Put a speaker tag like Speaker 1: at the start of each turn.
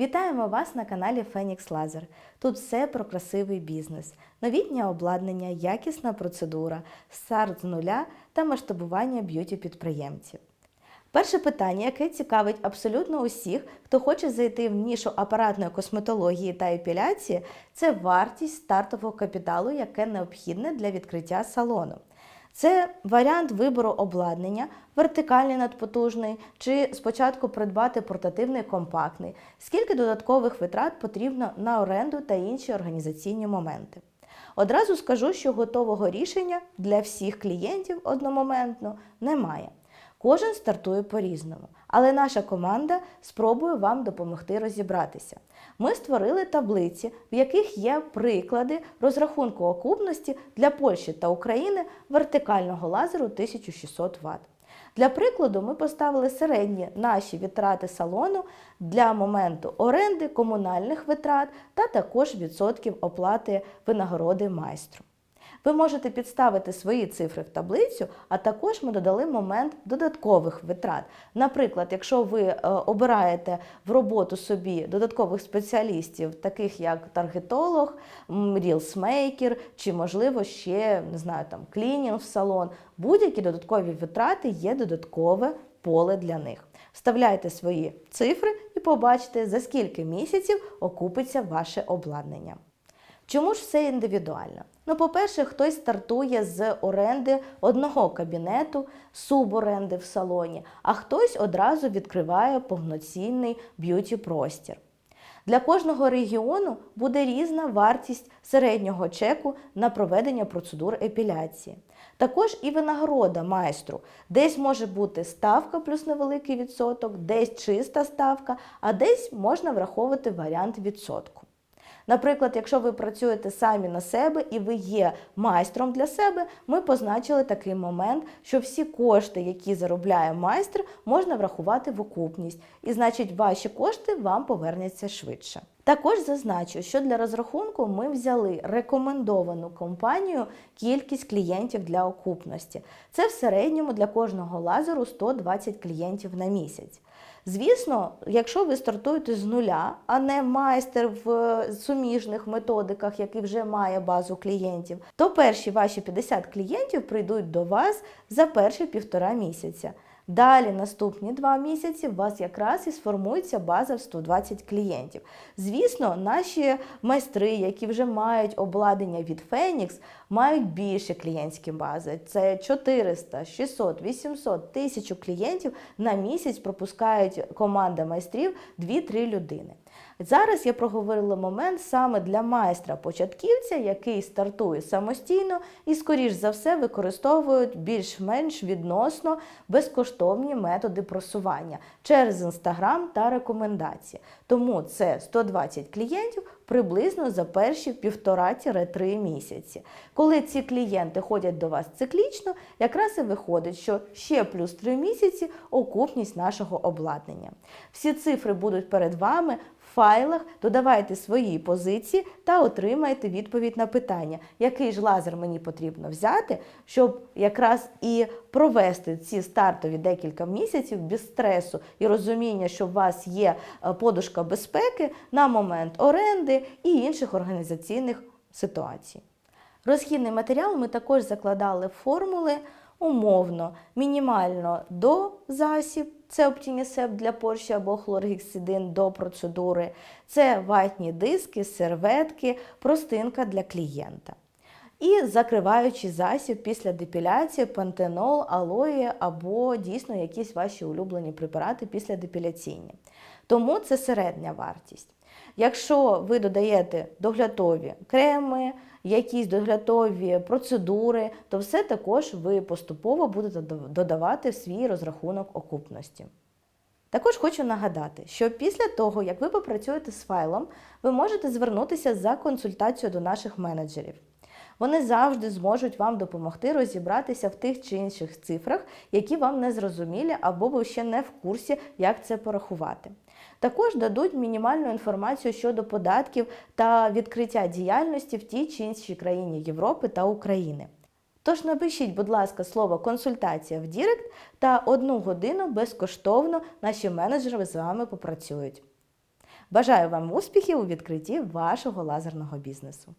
Speaker 1: Вітаємо вас на каналі Phoenix Laser. Тут все про красивий бізнес, новітнє обладнання, якісна процедура, старт з нуля та масштабування б'юті підприємців. Перше питання, яке цікавить абсолютно усіх, хто хоче зайти в нішу апаратної косметології та епіляції, це вартість стартового капіталу, яке необхідне для відкриття салону. Це варіант вибору обладнання, вертикальний надпотужний, чи спочатку придбати портативний компактний, скільки додаткових витрат потрібно на оренду та інші організаційні моменти. Одразу скажу, що готового рішення для всіх клієнтів одномоментно немає. Кожен стартує по-різному, але наша команда спробує вам допомогти розібратися. Ми створили таблиці, в яких є приклади розрахунку окупності для Польщі та України вертикального лазеру 1600 Вт. Для прикладу, ми поставили середні наші витрати салону для моменту оренди, комунальних витрат та також відсотків оплати винагороди майстру. Ви можете підставити свої цифри в таблицю, а також ми додали момент додаткових витрат. Наприклад, якщо ви е, обираєте в роботу собі додаткових спеціалістів, таких як таргетолог, рілсмейкер, чи, можливо, ще не знаю, там клінінг в салон, будь-які додаткові витрати є додаткове поле для них. Вставляйте свої цифри і побачите, за скільки місяців окупиться ваше обладнання. Чому ж все індивідуально? Ну, по-перше, хтось стартує з оренди одного кабінету, суборенди в салоні, а хтось одразу відкриває повноцінний б'юті-простір. Для кожного регіону буде різна вартість середнього чеку на проведення процедур епіляції. Також і винагорода майстру. Десь може бути ставка плюс невеликий відсоток, десь чиста ставка, а десь можна враховувати варіант відсотку. Наприклад, якщо ви працюєте самі на себе і ви є майстром для себе, ми позначили такий момент, що всі кошти, які заробляє майстер, можна врахувати в окупність, і значить ваші кошти вам повернуться швидше. Також зазначу, що для розрахунку ми взяли рекомендовану компанію кількість клієнтів для окупності. Це в середньому для кожного лазеру 120 клієнтів на місяць. Звісно, якщо ви стартуєте з нуля, а не майстер в суміжних методиках, який вже має базу клієнтів, то перші ваші 50 клієнтів прийдуть до вас за перші півтора місяця. Далі наступні два місяці у вас якраз і сформується база в 120 клієнтів. Звісно, наші майстри, які вже мають обладнання від Фенікс, мають більше клієнтські бази. Це 400, 600, 800, 1000 клієнтів на місяць пропускають команда майстрів 2-3 людини. Зараз я проговорила момент саме для майстра-початківця, який стартує самостійно і, скоріш за все, використовують більш-менш відносно безкоштовні методи просування через інстаграм та рекомендації. Тому це 120 клієнтів приблизно за перші півтора-три місяці. Коли ці клієнти ходять до вас циклічно, якраз і виходить, що ще плюс 3 місяці окупність нашого обладнання. Всі цифри будуть перед вами файлах, додавайте свої позиції та отримайте відповідь на питання, який ж лазер мені потрібно взяти, щоб якраз і провести ці стартові декілька місяців без стресу і розуміння, що у вас є е, подушка безпеки на момент оренди і інших організаційних ситуацій. Розхідний матеріал ми також закладали формули умовно, мінімально до засіб, це оптінісеп для порші або хлоргексидин до процедури, це ватні диски, серветки, простинка для клієнта. І закриваючий засіб після депіляції, пантенол, алоє або дійсно якісь ваші улюблені препарати після депіляційні. Тому це середня вартість. Якщо ви додаєте доглядові креми, якісь доглядові процедури, то все також ви поступово будете додавати в свій розрахунок окупності. Також хочу нагадати, що після того, як ви попрацюєте з файлом, ви можете звернутися за консультацією до наших менеджерів. Вони завжди зможуть вам допомогти розібратися в тих чи інших цифрах, які вам не зрозумілі, або ви ще не в курсі, як це порахувати. Також дадуть мінімальну інформацію щодо податків та відкриття діяльності в тій чи іншій країні Європи та України. Тож напишіть, будь ласка, слово консультація в Дірект та одну годину безкоштовно наші менеджери з вами попрацюють. Бажаю вам успіхів у відкритті вашого лазерного бізнесу!